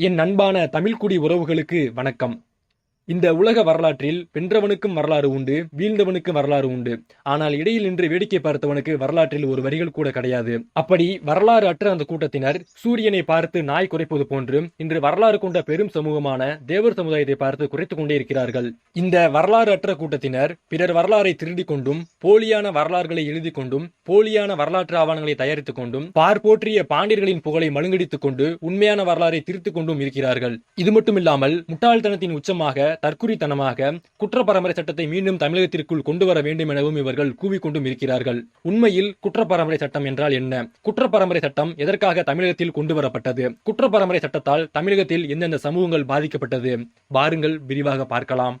என் அன்பான தமிழ்குடி உறவுகளுக்கு வணக்கம். இந்த உலக வரலாற்றில் வென்றவனுக்கும் வரலாறு உண்டு வீழ்ந்தவனுக்கும் வரலாறு உண்டு. ஆனால் இடையில் நின்று வேடிக்கை பார்த்தவனுக்கு வரலாற்றில் ஒரு வரிகள் கூட கிடையாது. அப்படி வரலாறு அற்ற அந்த கூட்டத்தினர் சூரியனை பார்த்து நாய் குறைப்பது போன்று இன்று வரலாறு கொண்ட பெரும் சமூகமான தேவர் சமுதாயத்தை பார்த்து குறைத்துக் கொண்டே இருக்கிறார்கள். இந்த வரலாறு அற்ற கூட்டத்தினர் பிறர் வரலாறை திருடிக் கொண்டும் போலியான வரலாறுகளை எழுதி கொண்டும் போலியான வரலாற்று ஆவணங்களை தயாரித்துக் கொண்டும் பார்ப்போற்றிய பாண்டியர்களின் புகழை மழுங்கடித்துக் கொண்டு உண்மையான வரலாறை திருத்திக் கொண்டும் இருக்கிறார்கள். இது மட்டுமில்லாமல் முட்டாள்தனத்தின் உச்சமாக தற்குறித்தனமாக குற்றப்பரம்பரை சட்டத்தை மீண்டும் தமிழகத்திற்குள் கொண்டு வர வேண்டும் எனவும் இவர்கள் கூவிக்கொண்டும் இருக்கிறார்கள். உண்மையில் குற்றப்பரம்பரை சட்டம் என்றால் என்ன? குற்றப்பரம்பரை சட்டம் எதற்காக தமிழகத்தில் கொண்டு வரப்பட்டது குற்றப்பரம்பரை சட்டத்தால் தமிழகத்தில் எந்தெந்த சமூகங்கள் பாதிக்கப்பட்டது? பாருங்கள் விரிவாக பார்க்கலாம்.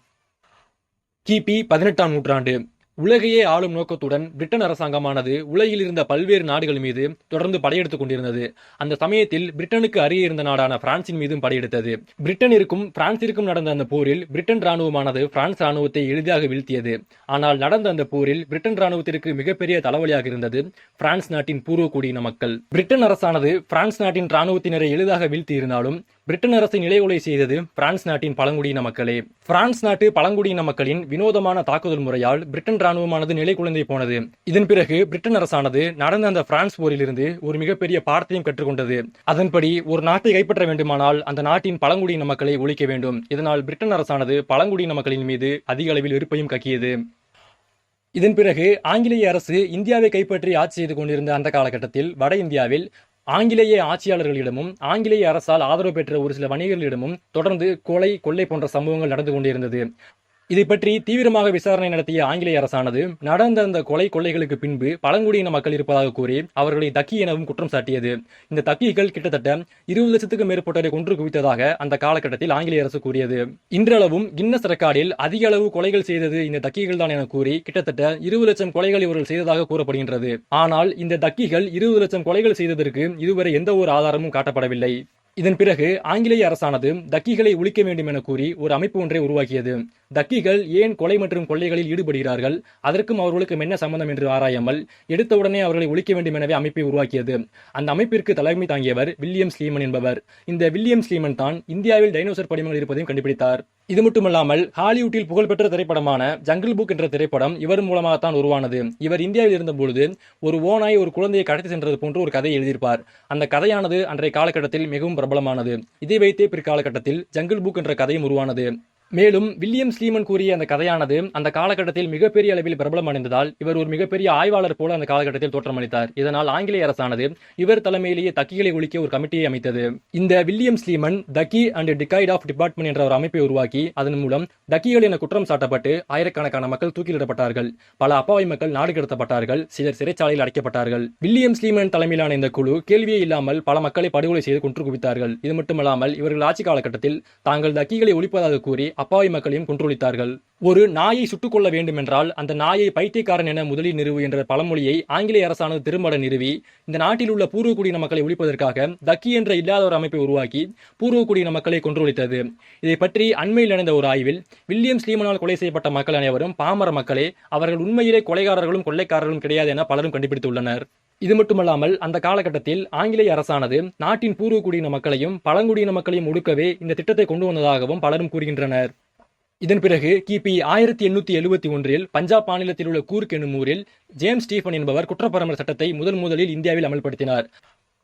கிபி பதினெட்டாம் நூற்றாண்டு. உலகையே ஆளும் நோக்கத்துடன் பிரிட்டன் அரசாங்கமானது உலகில் இருந்த பல்வேறு நாடுகள் மீது தொடர்ந்து படையெடுத்துக் கொண்டிருந்தது. அந்த சமயத்தில் பிரிட்டனுக்கு அருகே இருந்த நாடான பிரான்சின் மீதும் படையெடுத்தது. பிரிட்டனிற்கும் பிரான்சிற்கும் நடந்த அந்த போரில் பிரிட்டன் ராணுவமானது பிரான்ஸ் ராணுவத்தை எளிதாக வீழ்த்தியது. ஆனால் நடந்த அந்த போரில் பிரிட்டன் ராணுவத்திற்கு மிகப்பெரிய தலைவலியாக இருந்தது பிரான்ஸ் நாட்டின் பூர்வக்குடியின மக்கள். பிரிட்டன் அரசானது பிரான்ஸ் நாட்டின் ராணுவத்தினரை எளிதாக வீழ்த்தியிருந்தாலும் பிரிட்டன் அரசை நிலைகுலை செய்தது பிரான்ஸ் நாட்டின் பழங்குடியின மக்களே. பிரான்ஸ் நாட்டு பழங்குடியின மக்களின் வினோதமான தாக்குதல் முறையால் பிரிட்டன் ராணுவமானது நிலை குழந்தை போனது. இதன் பிறகு பிரிட்டன் அரசானது நடந்த அந்த பிரான்ஸ் போரிலிருந்து ஒரு மிகப்பெரிய பாடத்தையும் கற்றுக்கொண்டது. அதன்படி ஒரு நாட்டை கைப்பற்ற வேண்டுமானால் அந்த நாட்டின் பழங்குடியின மக்களை ஒழிக்க வேண்டும். இதனால் பிரிட்டன் அரசானது பழங்குடியின மக்களின் மீது அதிக அளவில் வெறுப்பையும் கக்கியது. இதன் பிறகு ஆங்கிலேய அரசு இந்தியாவை கைப்பற்றி ஆட்சி செய்து கொண்டிருந்த அந்த காலகட்டத்தில் வட இந்தியாவில் ஆங்கிலேய ஆட்சியாளர்களிடமும் ஆங்கிலேய அரசால் ஆதரவு பெற்ற ஒரு சில வணிகர்களிடமும் தொடர்ந்து கொலை கொள்ளை போன்ற சம்பவங்கள் நடந்து கொண்டிருந்தது இதை பற்றி தீவிரமாக விசாரணை நடத்திய ஆங்கிலேய அரசானது நடந்த அந்த கொலை கொள்ளைகளுக்கு பின்பு பழங்குடியின மக்கள் இருப்பதாக கூறி அவர்களை தக்கி எனவும் குற்றம் சாட்டியது. இந்த தக்கிகள் கிட்டத்தட்ட இருபது லட்சத்துக்கும் மேற்பட்டோரை கொன்று குவித்ததாக அந்த காலகட்டத்தில் ஆங்கிலேய அரசு கூறியது. இன்றளவும் கின்னஸ் ரெக்கார்டில் அதிக அளவு கொலைகள் செய்தது இந்த தக்கிகள் தான் என கூறி கிட்டத்தட்ட இருபது லட்சம் கொலைகள் இவர்கள் செய்ததாக கூறப்படுகின்றது. ஆனால் இந்த தக்கிகள் இருபது லட்சம் கொலைகள் செய்ததற்கு இதுவரை எந்த ஒரு ஆதாரமும் காட்டப்படவில்லை. இதன் பிறகு ஆங்கிலேய அரசானது தக்கிகளை ஒழிக்க வேண்டும் என கூறி ஒரு அமைப்பு ஒன்றை உருவாக்கியது. தக்கிகள் ஏன் கொலை மற்றும் கொள்ளைகளில் ஈடுபடுகிறார்கள்? அதற்கும் அவர்களுக்கும் என்ன சம்பந்தம் என்று ஆராயாமல் எடுத்தவுடனே அவர்களை ஒழிக்க வேண்டும் எனவே அமைப்பை உருவாக்கியது. அந்த அமைப்பிற்கு தலைமை தாங்கியவர் வில்லியம் ஸ்லீமன் என்பவர். இந்த வில்லியம் ஸ்லீமன் தான் இந்தியாவில் டைனோசர் படிமங்கள் இருப்பதையும் கண்டுபிடித்தார். இது மட்டுமல்லாமல் ஹாலிவுட்டில் புகழ்பெற்ற திரைப்படமான ஜங்கிள் புக் என்ற திரைப்படம் இவர் மூலமாகத்தான் உருவானது. இவர் இந்தியாவில் இருந்தபொழுது ஒரு ஓனாய் ஒரு குழந்தையை கடத்தி சென்றது போன்று ஒரு கதையை எழுதியிருப்பார். அந்த கதையானது அன்றைய காலகட்டத்தில் மிகவும் பிரபலமானது. இதை வைத்தே பிற்காலகட்டத்தில் ஜங்கிள் புக் என்ற கதையும் உருவானது. மேலும் வில்லியம் ஸ்லீமன் கூறிய அந்த கதையானது அந்த காலகட்டத்தில் மிகப்பெரிய அளவில் பிரபலம் அடைந்ததால் இவர் ஒரு மிகப்பெரிய ஆய்வாளர் போல அந்த காலகட்டத்தில் தோற்றமளித்தார். இதனால் ஆங்கிலேய அரசானது இவர் தலைமையிலேயே தக்கிகளை ஒழிக்க ஒரு கமிட்டியை அமைத்தது. இந்த William Sleeman Thuggee and dacoity of department என்ற ஒரு அமைப்பை உருவாக்கி அதன் மூலம் தக்கிகள் என குற்றம் சாட்டப்பட்டு ஆயிரக்கணக்கான மக்கள் தூக்கிலிடப்பட்டார்கள். பல அப்பாவி மக்கள் நாடு கடத்தப்பட்டார்கள். சிலர் சிறைச்சாலையில் அடைக்கப்பட்டார்கள். வில்லியம் ஸ்லீமன் தலைமையிலான இந்த குழு கேள்வியே இல்லாமல் பல மக்களை படுகொலை செய்து கொன்று குவித்தார்கள். இது மட்டுமல்லாமல் இவர்கள் ஆட்சி காலகட்டத்தில் தாங்கள் தக்கிகளை ஒழிப்பதாக கூறி அப்பாவி மக்களையும் கொன்றொழித்தார்கள். ஒரு நாயை சுட்டுக் கொள்ள வேண்டுமென்றால் அந்த நாயை பைத்தியக்காரன் என முதலில் நிறுவு என்ற பழமொழியை ஆங்கிலேய அரசானது திரும்பட நிறுவி இந்த நாட்டில் உள்ள பூர்வக்குடியின மக்களை ஒழிப்பதற்காக தக்கி என்ற இல்லாத ஒரு அமைப்பை உருவாக்கி பூர்வக்குடியின மக்களை கொன்றொழித்தது. இதை பற்றி அண்மையில் நடந்த ஒரு ஆய்வில் வில்லியம் ஸ்லீமனால் கொலை செய்யப்பட்ட மக்கள் அனைவரும் பாமர மக்களே அவர்கள் உண்மையிலே கொலைகாரர்களும் கொள்ளைக்காரர்களும் கிடையாது என பலரும் கண்டுபிடித்துள்ளனர். இது மட்டுமல்லாமல் அந்த காலகட்டத்தில் ஆங்கிலேய அரசானது நாட்டின் பூர்வக்குடியின மக்களையும் பழங்குடியின மக்களையும் ஒடுக்கவே இந்த திட்டத்தை கொண்டு வந்ததாகவும் பலரும் கூறுகின்றனர். இதன் பிறகு கிபி ஆயிரத்தி எண்ணூத்தி எழுபத்தி ஒன்றில் பஞ்சாப் மாநிலத்தில் உள்ள கூர்க் என்னும் ஊரில் ஜேம்ஸ் ஸ்டீஃபன் என்பவர் குற்றப்பரம்பரை சட்டத்தை முதல் முதலில் இந்தியாவில் அமல்படுத்தினார்.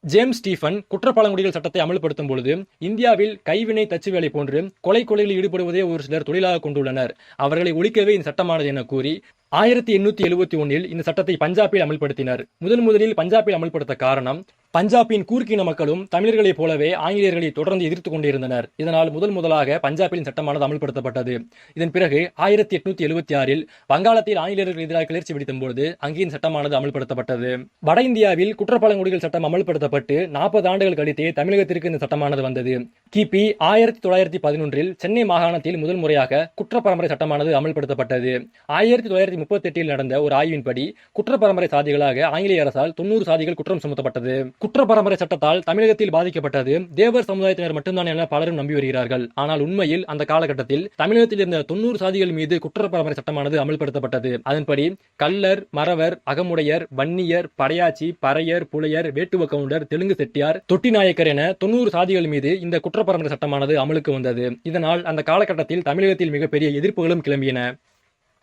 ஜேம்ஸ் ஸ்டீஃபன் குற்றப்பழங்குடிகள் சட்டத்தை அமல்படுத்தும் பொழுது இந்தியாவில் கைவினை தச்சு வேலை போன்று கொலை கொலைகளில் ஈடுபடுவதே ஒரு சிலர் தொழிலாக கொண்டுள்ளனர். அவர்களை ஒழிக்கவே இந்த சட்டமானது என கூறி ஆயிரத்தி எண்ணூத்தி எழுபத்தி ஒன்னில் இந்த சட்டத்தை பஞ்சாபில் அமல்படுத்தினர். முதன் முதலில் பஞ்சாபில் அமல்படுத்த காரணம் பஞ்சாபின் கூர்க்கின மக்களும் தமிழர்களைப் போலவே ஆங்கிலேயர்களை தொடர்ந்து எதிர்த்து கொண்டிருந்தனர். இதனால் முதல் முதலாக பஞ்சாபின் சட்டமானது அமல்படுத்தப்பட்டது. இதன் பிறகு ஆயிரத்தி எட்நூத்தி எழுபத்தி ஆறில் வங்காளத்தில் ஆங்கிலேயர்கள் எதிராக கிளர்ச்சி வெடித்தும் பொழுது அங்கேயும் சட்டமானது அமல்படுத்தப்பட்டது. வட இந்தியாவில் குற்றப்பழங்குடிகள் சட்டம் அமல்படுத்தப்பட்டு நாற்பது ஆண்டுகள் கழித்தே தமிழகத்திற்கு இந்த சட்டமானது வந்தது. கிபி ஆயிரத்தி தொள்ளாயிரத்தி பதினொன்றில் சென்னை மாகாணத்தில் முதல் முறையாக குற்றப்பரம்பரை சட்டமானது அமல்படுத்தப்பட்டது. ஆயிரத்தி தொள்ளாயிரத்தி முப்பத்தி எட்டில் நடந்த ஒரு ஆய்வின்படி குற்றப்பரம்பரை சாதிகளாக ஆங்கிலேய அரசால் தொண்ணூறு சாதிகள் குற்றம் சுமத்தப்பட்டது. குற்றப்பரம்பரை சட்டத்தால் தமிழகத்தில் பாதிக்கப்பட்டது தேவர் சமுதாயத்தினர் மட்டும்தான் என பலரும் நம்பி வருகிறார்கள். ஆனால் உண்மையில் அந்த காலகட்டத்தில் தமிழகத்தில் இருந்த தொண்ணூறு சாதிகள் மீது குற்றப்பரம்பரை சட்டமானது அமல்படுத்தப்பட்டது. அதன்படி கல்லர் மறவர் அகமுடையர் வன்னியர் படையாச்சி பறையர் புலையர் வேட்டுவ கவுண்டர் தெலுங்கு செட்டியார் தொட்டிநாயக்கர் என தொண்ணூறு சாதிகள் மீது இந்த குற்ற குற்றப்பரம்பரை சட்டமானது அமலுக்கு வந்தது. இதனால் அந்த காலகட்டத்தில் தமிழகத்தில் மிகப்பெரிய எதிர்ப்புகளும் கிளம்பின.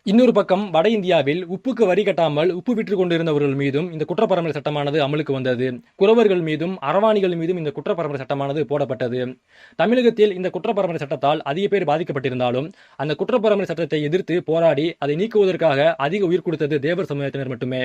இன்னொரு பக்கம் வட இந்தியாவில் உப்புக்கு வரி கட்டாமல் உப்பு விற்று கொண்டிருந்தவர்கள் மீதும் இந்த குற்றப்பரம்பரை சட்டமானது அமலுக்கு வந்தது. குறவர்கள் மீதும் அரவாணிகள் மீதும் இந்த குற்றப்பரம்பரை சட்டமானது போடப்பட்டது. தமிழகத்தில் இந்த குற்றப்பரம்பரை சட்டத்தால் அதிக பேர் பாதிக்கப்பட்டிருந்தாலும் அந்த குற்றப்பரம்பரை சட்டத்தை எதிர்த்து போராடி அதை நீக்குவதற்காக அதிக உயிர் கொடுத்தது தேவர் சமுதாயத்தினர் மட்டுமே.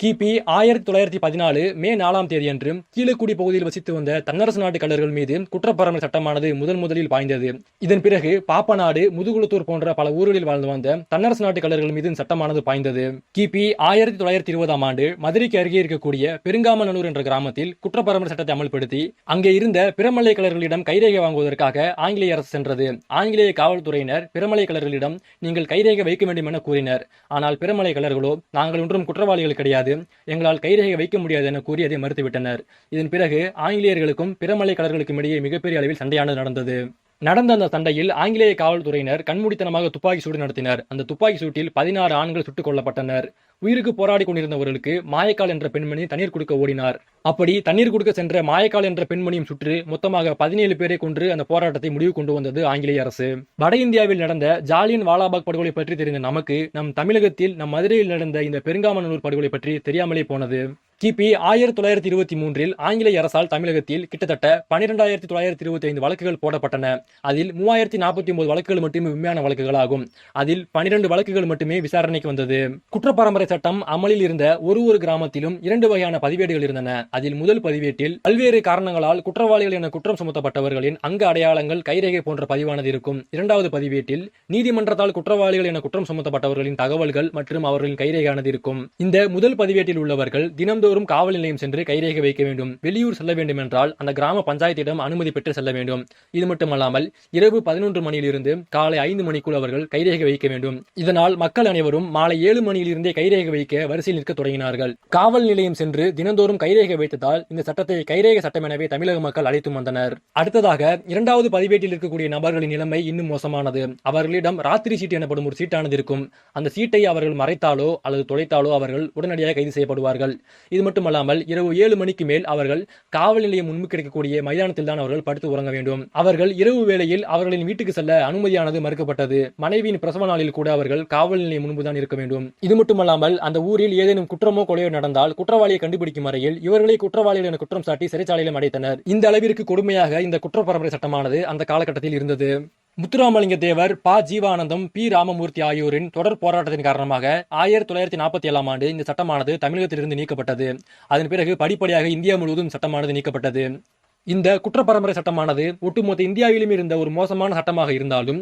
கிபி ஆயிரத்தி தொள்ளாயிரத்தி பதினாலு மே நாலாம் தேதியன்று கீழக்குடி பகுதியில் வசித்து வந்த தன்னரசு நாட்டு கலர்கள் மீது குற்றப்பரம்பரை சட்டமானது முதன் முதலில் பாய்ந்தது. இதன் பிறகு பாப்பநாடு முதுகுளத்தூர் போன்ற பல ஊர்களில் வாழ்ந்து வந்த தன்னரசு நாட்டு கலர்கள் மீது சட்டமானது பாய்ந்தது. கிபி ஆயிரத்தி தொள்ளாயிரத்தி இருபதாம் ஆண்டு மதுரைக்கு அருகே இருக்கக்கூடிய பெருங்காமநல்லூர் என்ற கிராமத்தில் குற்றப்பரம்பரை சட்டத்தை அமல்படுத்தி அங்கே இருந்த பிரமலை கலர்களிடம் கைரேகை வாங்குவதற்காக ஆங்கிலேய அரசு சென்றது. ஆங்கிலேய காவல்துறையினர் பிரமலை கலர்களிடம் நீங்கள் கைரேகை வைக்க வேண்டும் என கூறினர். ஆனால் பிரமலை கலர்களோ நாங்கள் ஒன்றும் குற்றவாளிகள் கிடையாது. எங்களால் கைரேகை வைக்க முடியாது என கூறி அதை மறுத்துவிட்டனர். இதன் பிறகு ஆங்கிலேயர்களுக்கும் பிரமலை கலர்களுக்கும் இடையே மிகப்பெரிய அளவில் சண்டையானது நடந்தது. நடந்த அந்த சண்டையில் ஆங்கிலேய காவல்துறையினர் கண்மூடித்தனமாக துப்பாக்கி சூடு நடத்தினர். அந்த துப்பாக்கி சூட்டில் பதினாறு ஆண்கள் சுட்டுக் கொல்லப்பட்டனர். உயிருக்கு போராடி கொண்டிருந்தவர்களுக்கு மாயக்கால் என்ற பெண்மணி தண்ணீர் கொடுக்க ஓடினார். அப்படி தண்ணீர் கொடுக்க சென்ற மாயக்கால் என்ற பெண்மணியும் சுற்று மொத்தமாக பதினேழு பேரை கொன்று அந்த போராட்டத்தை முடிவு கொண்டு வந்தது ஆங்கிலேய அரசு. வட இந்தியாவில் நடந்த ஜாலியன் வாலாபாக் படுகொலை பற்றி தெரிந்த நமக்கு நம் தமிழகத்தில் நம் மதுரையில் நடந்த இந்த பெருங்காமநல்லூர் படுகொலை பற்றி தெரியாமலே போனது. கிபி ஆயிரத்தி தொள்ளாயிரத்தி இருபத்தி மூன்றில் ஆங்கிலேய அரசால் தமிழகத்தில் கிட்டத்தட்ட பனிரெண்டாயிரத்தி தொள்ளாயிரத்தி இருபத்தி ஐந்து வழக்குகள் போடப்பட்டன. அதில் மூவாயிரத்தி நாற்பத்தி ஒன்பது வழக்குகள் மட்டுமே உண்மையான வழக்குகளாகும். அதில் பனிரெண்டு வழக்குகள் மட்டுமே விசாரணைக்கு வந்தது. குற்றப்பரம்பரை சட்டம் அமலில் இருந்த ஒரு ஒரு கிராமத்திலும் இரண்டு வகையான பதிவேடுகள் இருந்தன. அதில் முதல் பதிவேட்டில் பல்வேறு காரணங்களால் குற்றவாளிகள் என குற்றம் சுமத்தப்பட்டவர்களின் அங்க அடையாளங்கள் கைரேகை போன்ற பதிவானது இருக்கும். இரண்டாவது பதிவேட்டில் நீதிமன்றத்தால் குற்றவாளிகள் என குற்றம் சுமத்தப்பட்டவர்களின் தகவல்கள் மற்றும் அவர்களின் கைரேகையானது இருக்கும். இந்த முதல் பதிவேட்டில் உள்ளவர்கள் தினம்தோறும் காவல் நிலையம் சென்று கைரேகை வைக்க வேண்டும். வெளியூர் செல்ல வேண்டும் என்றால் அந்த கிராம பஞ்சாயத்திடம் அனுமதி பெற்று செல்ல வேண்டும். இது மட்டுமல்லாமல் இரவு பதினொன்று மணியிலிருந்து காலை ஐந்து மணிக்குள் அவர்கள் கைரேகை வைக்க வேண்டும். இதனால் மக்கள் அனைவரும் மாலை ஏழு மணியிலிருந்தே கைரேகை வைக்க வரிசையில் நிற்க தொடங்கினார்கள். காவல் நிலையம் சென்று தினந்தோறும் கைரேகை வைத்ததால் இந்த சட்டத்தை கைரேகை சட்டம் எனவே தமிழக மக்கள் அழைத்து வந்தனர். அடுத்ததாக இரண்டாவது பதிவேட்டில் இருக்கக்கூடிய நபர்களின் நிலைமை இன்னும் மோசமானது. அவர்களிடம் ராத்திரி சீட்டு எனப்படும் ஒரு சீட்டானது இருக்கும். அந்த சீட்டை அவர்கள் மறைத்தாலோ அல்லது தொலைத்தாலோ அவர்கள் உடனடியாக கைது செய்யப்படுவார்கள். இது மட்டுமல்லாமல் இரவு ஏழு மணிக்கு மேல் அவர்கள் காவல் நிலையம் முன்பு கிடைக்கக்கூடிய மைதானத்தில் தான் அவர்கள் படுத்து உறங்க வேண்டும். அவர்கள் இரவு வேளையில் அவர்களின் வீட்டுக்கு செல்ல அனுமதியானது மறுக்கப்பட்டது. மனைவியின் பிரசவ நாளில் கூட அவர்கள் காவல் நிலையம் முன்பு தான் இருக்க வேண்டும். இது மட்டுமல்லாமல் அந்த ஊரில் ஏதேனும் குற்றமோ கொலையோ நடந்தால் குற்றவாளியை கண்டுபிடிக்கும் வரையில் இவர்களை குற்றவாளிகள் என குற்றம் சாட்டி சிறைச்சாலையிலும் அடைத்தனர். இந்த அளவிற்கு கொடுமையாக இந்த குற்றப்பரம்பரை சட்டமானது அந்த காலகட்டத்தில் இருந்தது. முத்துராமலிங்க தேவர் ப. ஜீவானந்தம் பி. ராமமூர்த்தி ஆகியோரின் தொடர் போராட்டத்தின் காரணமாக ஆயிரத்தி தொள்ளாயிரத்தி நாற்பத்தி ஏழாம் ஆண்டு இந்த சட்டமானது தமிழகத்திலிருந்து நீக்கப்பட்டது. அதன் பிறகு படிப்படியாக இந்தியா முழுவதும் சட்டமானது நீக்கப்பட்டது. இந்த குற்றப்பரம்பரை சட்டமானது ஒட்டுமொத்த இந்தியாவிலும் இருந்த ஒரு மோசமான சட்டமாக இருந்தாலும்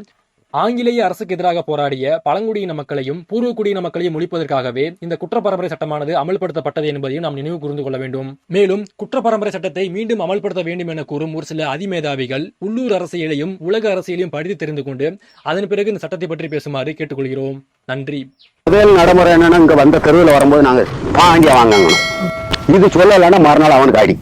ஆங்கிலேய அரசுக்கு எதிராக போராடிய பழங்குடியின மக்களையும் பூர்வக்குடியின மக்களையும் ஒழிப்பதற்காகவே இந்த குற்றப்பரம்பரை சட்டமானது அமல்படுத்தப்பட்டது என்பதையும் நாம் நினைவு கூர்ந்து கொள்ள வேண்டும். மேலும் குற்றப்பரம்பரை சட்டத்தை மீண்டும் அமல்படுத்த வேண்டும் என கூறும் ஒரு சில அதிமேதாவிகள் உள்ளூர் அரசியலையும் உலக அரசியலையும் படித்து தெரிந்து கொண்டு அதன் பிறகு இந்த சட்டத்தை பற்றி பேசுமாறு கேட்டுக்கொள்கிறோம். நன்றி. முதல் நடைமுறை என்னன்னா இங்க வந்த தெருவில் வரும்போது நாங்க வாங்கி வாங்கணும். இது சொல்லலைன்னா மறுநாள் அவனுக்கு அடி.